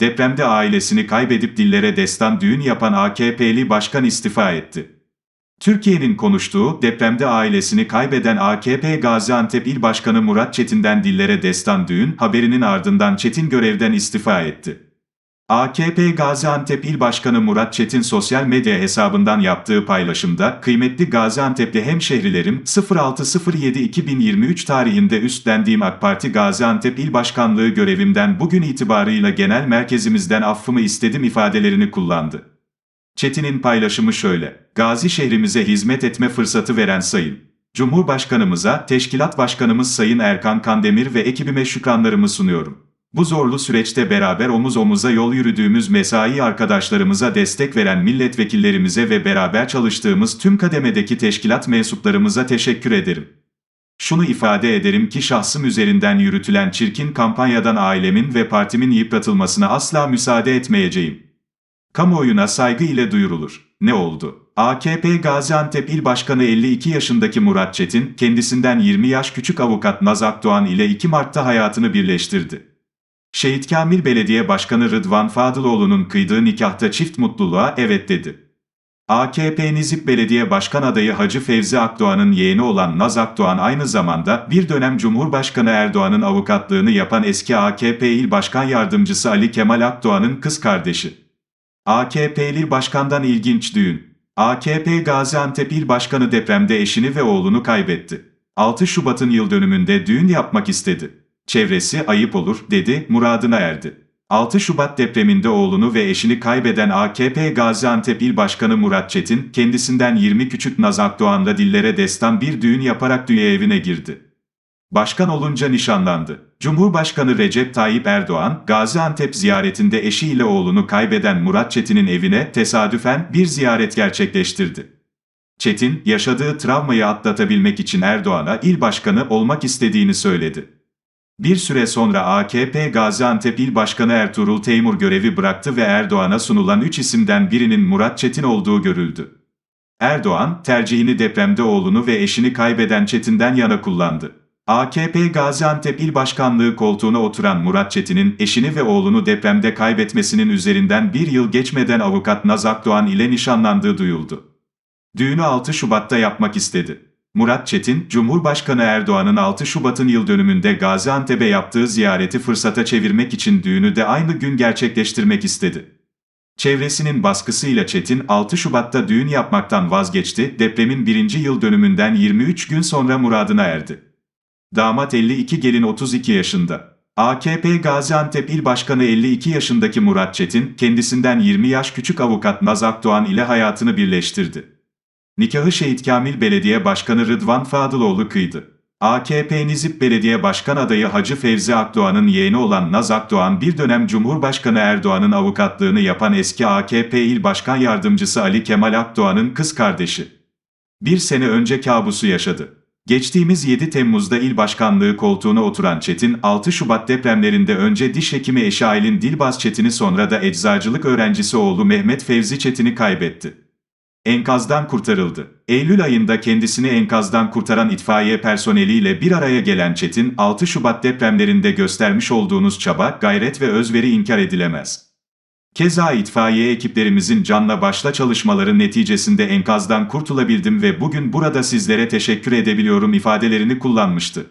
Depremde ailesini kaybedip dillere destan düğün yapan AKP'li başkan istifa etti. Türkiye'nin konuştuğu depremde ailesini kaybeden AKP Gaziantep İl Başkanı Murat Çetin'den dillere destan düğün haberinin ardından Çetin görevden istifa etti. AKP Gaziantep İl Başkanı Murat Çetin sosyal medya hesabından yaptığı paylaşımda, kıymetli Gaziantep'li hemşehrilerim 06.07.2023 tarihinde üstlendiğim AK Parti Gaziantep İl Başkanlığı görevimden bugün itibarıyla genel merkezimizden affımı istedim ifadelerini kullandı. Çetin'in paylaşımı şöyle, Gazi şehrimize hizmet etme fırsatı veren Sayın Cumhurbaşkanımıza, Teşkilat Başkanımız Sayın Erkan Kandemir ve ekibime şükranlarımı sunuyorum. Bu zorlu süreçte beraber omuz omuza yol yürüdüğümüz mesai arkadaşlarımıza destek veren milletvekillerimize ve beraber çalıştığımız tüm kademedeki teşkilat mensuplarımıza teşekkür ederim. Şunu ifade ederim ki şahsım üzerinden yürütülen çirkin kampanyadan ailemin ve partimin yıpratılmasına asla müsaade etmeyeceğim. Kamuoyuna saygı ile duyurulur. Ne oldu? AKP Gaziantep İl Başkanı 52 yaşındaki Murat Çetin, kendisinden 20 yaş küçük avukat Naz Akdoğan ile 2 Mart'ta hayatını birleştirdi. Şehit Kamil Belediye Başkanı Rıdvan Fadıloğlu'nun kıydığı nikahta çift mutluluğa evet dedi. AKP Nizip Belediye Başkan adayı Hacı Fevzi Akdoğan'ın yeğeni olan Naz Akdoğan aynı zamanda bir dönem Cumhurbaşkanı Erdoğan'ın avukatlığını yapan eski AKP İl Başkan Yardımcısı Ali Kemal Akdoğan'ın kız kardeşi. AKP'li başkandan ilginç düğün. AKP Gaziantep İl Başkanı depremde eşini ve oğlunu kaybetti. 6 Şubat'ın yıl dönümünde düğün yapmak istedi. Çevresi ayıp olur dedi, muradına erdi. 6 Şubat depreminde oğlunu ve eşini kaybeden AKP Gaziantep İl Başkanı Murat Çetin, kendisinden 20 küçük Naz Akdoğan'la dillere destan bir düğün yaparak dünya evine girdi. Başkan olunca nişanlandı. Cumhurbaşkanı Recep Tayyip Erdoğan, Gaziantep ziyaretinde eşiyle oğlunu kaybeden Murat Çetin'in evine tesadüfen bir ziyaret gerçekleştirdi. Çetin, yaşadığı travmayı atlatabilmek için Erdoğan'a il başkanı olmak istediğini söyledi. Bir süre sonra AKP Gaziantep İl Başkanı Ertuğrul Teymur görevi bıraktı ve Erdoğan'a sunulan üç isimden birinin Murat Çetin olduğu görüldü. Erdoğan, tercihini depremde oğlunu ve eşini kaybeden Çetin'den yana kullandı. AKP Gaziantep İl Başkanlığı koltuğuna oturan Murat Çetin'in eşini ve oğlunu depremde kaybetmesinin üzerinden bir yıl geçmeden avukat Naz Akdoğan ile nişanlandığı duyuldu. Düğünü 6 Şubat'ta yapmak istedi. Murat Çetin, Cumhurbaşkanı Erdoğan'ın 6 Şubat'ın yıl dönümünde Gaziantep'e yaptığı ziyareti fırsata çevirmek için düğünü de aynı gün gerçekleştirmek istedi. Çevresinin baskısıyla Çetin 6 Şubat'ta düğün yapmaktan vazgeçti, depremin birinci yıl dönümünden 23 gün sonra muradına erdi. Damat 52 gelin 32 yaşında. AKP Gaziantep İl Başkanı 52 yaşındaki Murat Çetin, kendisinden 20 yaş küçük avukat Naz Akdoğan ile hayatını birleştirdi. Nikahı Şehit Kamil Belediye Başkanı Rıdvan Fadıloğlu kıydı. AKP Nizip Belediye Başkan adayı Hacı Fevzi Akdoğan'ın yeğeni olan Naz Akdoğan bir dönem Cumhurbaşkanı Erdoğan'ın avukatlığını yapan eski AKP İl Başkan Yardımcısı Ali Kemal Akdoğan'ın kız kardeşi. Bir sene önce kabusu yaşadı. Geçtiğimiz 7 Temmuz'da il başkanlığı koltuğuna oturan Çetin, 6 Şubat depremlerinde önce diş hekimi eşi Dilbaz Çetin'i sonra da eczacılık öğrencisi oğlu Mehmet Fevzi Çetin'i kaybetti. Enkazdan kurtarıldı. Eylül ayında kendisini enkazdan kurtaran itfaiye personeliyle bir araya gelen Çetin, 6 Şubat depremlerinde göstermiş olduğunuz çaba, gayret ve özveri inkar edilemez. Keza itfaiye ekiplerimizin canla başla çalışmaları neticesinde enkazdan kurtulabildim ve bugün burada sizlere teşekkür edebiliyorum ifadelerini kullanmıştı.